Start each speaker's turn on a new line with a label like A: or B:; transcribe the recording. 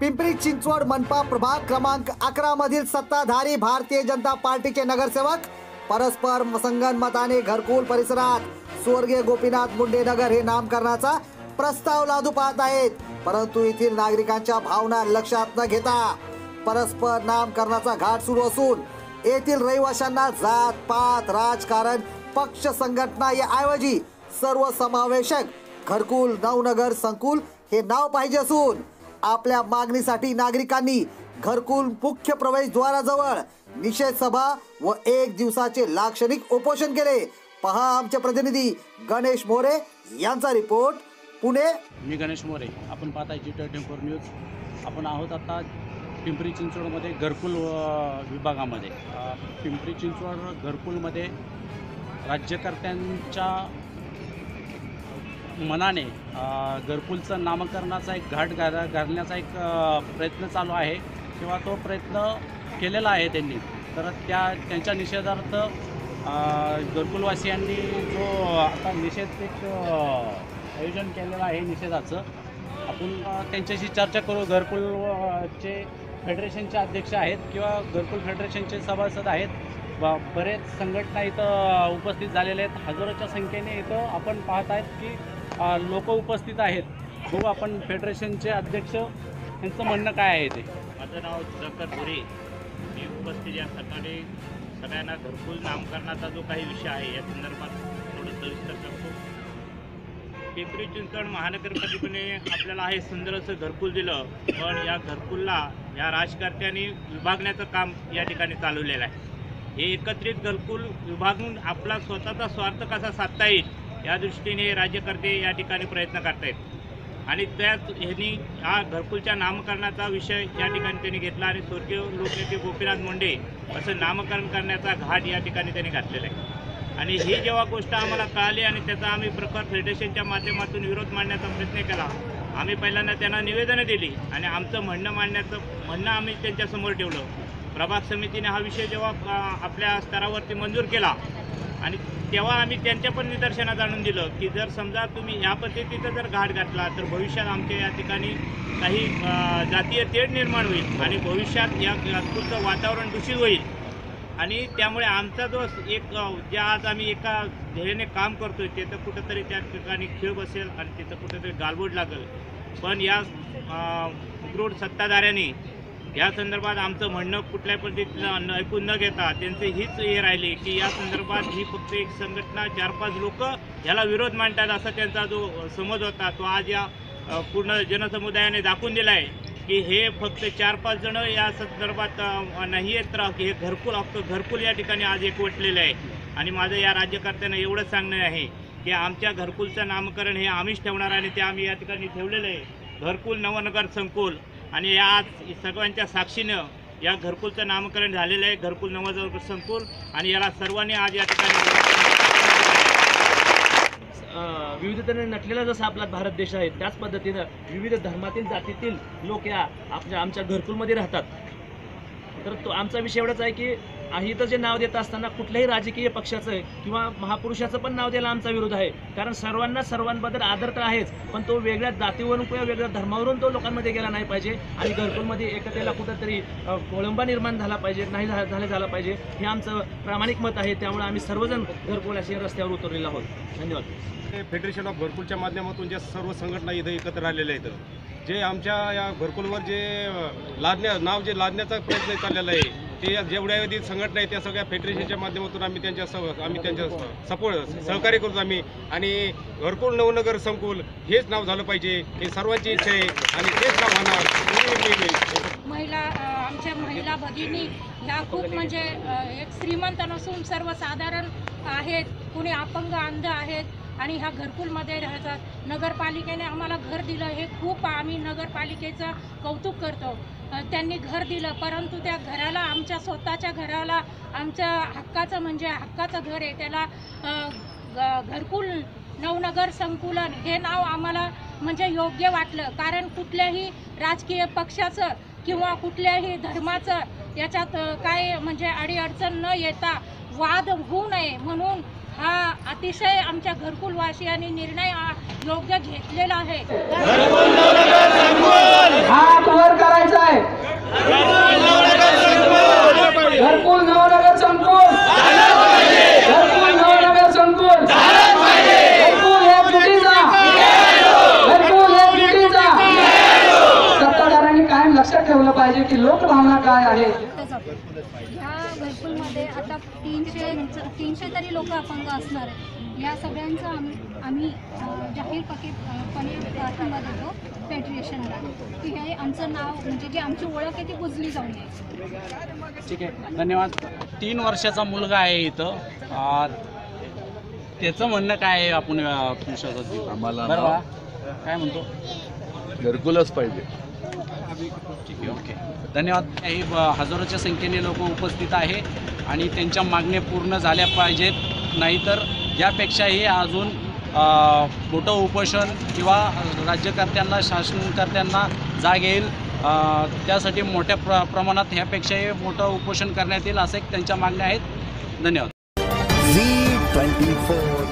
A: पिंपरी चिंचवड मनपा प्रभाग क्रमांक अकरा मधील सत्ताधारी भारतीय जनता पार्टीचे नगरसेवक परस्पर संगनमताने घरकुल परिसरात स्वर्गीय गोपीनाथ मुंडे नगर हे नामकरणाचा प्रस्ताव लादू पाहत आहेत. परंतु येथील नागरिकांच्या भावना लक्षात न घेता परस्पर नामकरणाचा घाट सुरू असून येथील रहिवाशांना जात पात राजकारण पक्ष संघटना याऐवजी सर्व सर्वसमावेशक घरकुल नवनगर संकुल हे नाव पाहिजे असून आपल्या मागणीसाठी नागरिकांनी घरकुल मुख्य प्रवेशद्वाराजवळ निषेध सभा व एक दिवसाचे लाक्षणिक उपोषण केले. पहा आमचे प्रतिनिधी गणेश मोरे यांचा रिपोर्ट पुणे.
B: मी गणेश मोरे. आपण पाहताय जी ट्वेंटी न्यूज. आपण आहोत आता पिंपरी चिंचवडमध्ये घरकुल विभागामध्ये. पिंपरी चिंचवड घरकुलमध्ये राज्यकर्त्यांच्या मनाने घरकुलचं नामकरणाचा एक घाट घाला घालण्याचा एक प्रयत्न चालू आहे. किंवा तो प्रयत्न केलेला आहे त्यांनी. तर त्या त्यांच्या निषेधार्थ घरकुलवासियांनी जो आता निषेध एक आयोजन केलेलं आहे निषेधाचं आपण त्यांच्याशी चर्चा करू. घरकुलचे फेडरेशनचे अध्यक्ष आहेत किंवा घरकुल फेडरेशनचे सभासद आहेत. बरेच संघटना इथं उपस्थित झालेल्या आहेत. हजारोच्या संख्येने इथं आपण पाहत आहेत की लोक उपस्थित आहेत. बघू आपण फेडरेशनचे अध्यक्ष यांचं म्हणणं काय आहे ते?
C: माझं नाव सुधाकर गोरे. मी उपस्थित या सकाळी सगळ्यांना घरकुल नामकरणाचा जो काही विषय आहे या संदर्भात थोडं सविस्तर करतो पिंपरी चिंचवड महानगरपालिकेने आपल्याला हे सुंदर असं घरकुल दिलं. पण या घरकुलला या राजकर्त्यांनी विभागण्याचं काम या ठिकाणी चालवलेलं आहे. हे एकत्रित घरकुल विभागून आपला स्वतःचा स्वार्थ कसा साधता येईल या दृष्टीने राज्यकर्ते या ठिकाणी प्रयत्न करतायत. आणि त्याच ह्यांनी हा घरकुलच्या नामकरणाचा विषय या ठिकाणी त्यांनी घेतला आणि स्वर्गीय लोकनेते गोपीनाथ मुंडे असं नामकरण करण्याचा घाट या ठिकाणी त्यांनी घातलेला आहे. आणि ही जेव्हा गोष्ट आम्हाला कळाली आणि त्याचा आम्ही प्रखर फेडरेशनच्या माध्यमातून विरोध मांडण्याचा प्रयत्न केला आम्ही पहिल्यांदा त्यांना निवेदनं दिली आणि आमचं म्हणणं मांडण्याचं म्हणणं आम्ही त्यांच्यासमोर ठेवलं. प्रभाग समितीने हा विषय जेव्हा आपल्या स्तरावरती मंजूर केला आणि तेव्हा आम्ही त्यांच्या पण निदर्शनात आणून दिलं की जर समजा तुम्ही या पद्धतीचा जर घाट घातला तर भविष्यात आमच्या या ठिकाणी काही जातीय तेढ निर्माण होईल आणि भविष्यात या घरकुलचं वातावरण दूषित होईल. आणि त्यामुळे आमचा जो एक ज्या आज आम्ही एका ध्येयाने काम करतोय तिथं कुठंतरी त्या ठिकाणी खीळ बसेल आणि तिथं कुठंतरी गालबोट लागेल. पण या उग्रोड सत्ताधाऱ्यांनी या संदर्भात आमचं म्हणणं कुठल्याही पद्धतीनं न- ऐकून न घेता त्यांचे हीच हे राहिले की या संदर्भात ही फक्त एक संघटना चार पाच लोक याला विरोध मांडतात असा त्यांचा जो समज होता तो आज या पूर्ण जनसमुदायाने दाखवून दिला आहे की हे फक्त चार पाच जण या संदर्भात नाही आहेत तर हे घरकुल अख्खं घरकुल या ठिकाणी आज एकवटलेलं आहे. आणि माझं या राज्यकर्त्यांना एवढंच सांगणं आहे की आमच्या घरकुलचं नामकरण हे आम्हीच ठेवणार आणि ते आम्ही या ठिकाणी ठेवलेलं आहे. घरकुल नवनगर संकुल आणि या आज सर्वांच्या साक्षीनं या घरकुलचं नामकरण झालेलं आहे घरकुल नवनगर संकुल. आणि याला सर्वांनी आज या ठिकाणी
D: विविधतेने नटलेला जसा आपला भारत देश आहे त्याच पद्धतीनं विविध धर्मातील जातीतील लोक या आपल्या आमच्या घरकुलमध्ये राहतात. तर तो आमचा विषय एवढाच आहे की आणि इथं जे नाव देत असताना कुठल्याही राजकीय पक्षाचं किंवा महापुरुषाचं पण नाव द्यायला आमचा विरोध आहे. कारण सर्वांना सर्वांबद्दल आदर तर आहेच पण तो वेगळ्या जातीवरून किंवा वेगळ्या धर्मावरून तो लोकांमध्ये गेला नाही पाहिजे आणि घरकुलमध्ये एकतेला कुठंतरी कोळंबा निर्माण झाला पाहिजे नाही झा- झालं झाला पाहिजे हे आमचं प्रामाणिक मत आहे. त्यामुळे आम्ही सर्वजण घरकुलाशी रस्त्यावर उतरलेलो आहोत. धन्यवाद.
E: फेडरेशन ऑफ घरकुलच्या माध्यमातून ज्या सर्व संघटना इथं एकत्र आलेल्या आहेत जे आमच्या या घरकुलवर जे लादण्या नाव जे लादण्याचा प्रयत्न चाललेला आहे ते जेवढ्या वेळी संघटना आहेत त्या सगळ्या फेडरेशनच्या माध्यमातून आम्ही त्यांच्या सह आम्ही त्यांच्या सपोर्ट सहकार्य करतो आम्ही. आणि घरकुल नवनगर संकुल हेच नाव झालं पाहिजे. हे सर्वांची इच्छा आहे आणि तेच नाव होणार.
F: महिला आमच्या महिला भगिनी ह्या खूप म्हणजे एक श्रीमंत नसून सर्वसाधारण आहेत. कुणी अपंग अंध आहेत आणि ह्या घरकुलमध्ये राहतात. नगरपालिकेने आम्हाला घर दिलं. हे खूप आम्ही नगरपालिकेचं कौतुक करतो. त्यांनी घर दिलं. परंतु त्या घराला आमच्या स्वतःच्या घराला आमच्या हक्काचं म्हणजे हक्काचं घर आहे. त्याला घरकुल नवनगर संकुलन हे नाव आम्हाला म्हणजे योग्य वाटलं. कारण कुठल्याही राजकीय पक्षाचं किंवा कुठल्याही धर्माचं याच्यात काय म्हणजे अडीअडचण न येता वाद होऊ नये म्हणून हा अतिशय आमच्या घरकुलवासियांनी निर्णय योग्य घेतलेला आहे
G: हात वर करायचा आहे घरकुल नवनगर संकुल घरकुल नवनगर संकुल घरकुल हे चुकीचा घरकुल हे चुकीचा सत्ताधाऱ्यांनी कायम लक्षात ठेवलं पाहिजे की लोकभावना काय आहे
H: ह्या घरकुलमध्ये आता तीनशे तीनशे तरी लोक अपंग असणार आहेत. या सगळ्यांचं आम्ही आम्ही जाहीर पके पणे पाठिंबा देतो फेडरेशनला की हे आमचं नाव म्हणजे जी आमची ओळख आहे ती बुजली जाऊ नये.
B: ठीक आहे. धन्यवाद. तीन वर्षाचा मुलगा आहे इथं. त्याचं म्हणणं काय आहे आपण.
I: आम्हाला
B: काय म्हणतो?
I: घरकुलच पाहिजे.
B: ठीक आहे ओके धन्यवाद. काही ब- हजारोच्या संख्येने लोक उपस्थित आहे आणि त्यांच्या मागण्या पूर्ण झाल्या पाहिजेत. नाहीतर यापेक्षाही अजून मोठं उपोषण किंवा राज्यकर्त्यांना शासनकर्त्यांना जाग येईल. त्यासाठी मोठ्या प्र प्रमाणात ह्यापेक्षाही मोठं उपोषण करण्यात येईल असे त्यांच्या मागण्या आहेत. धन्यवाद.
A: Zee twenty four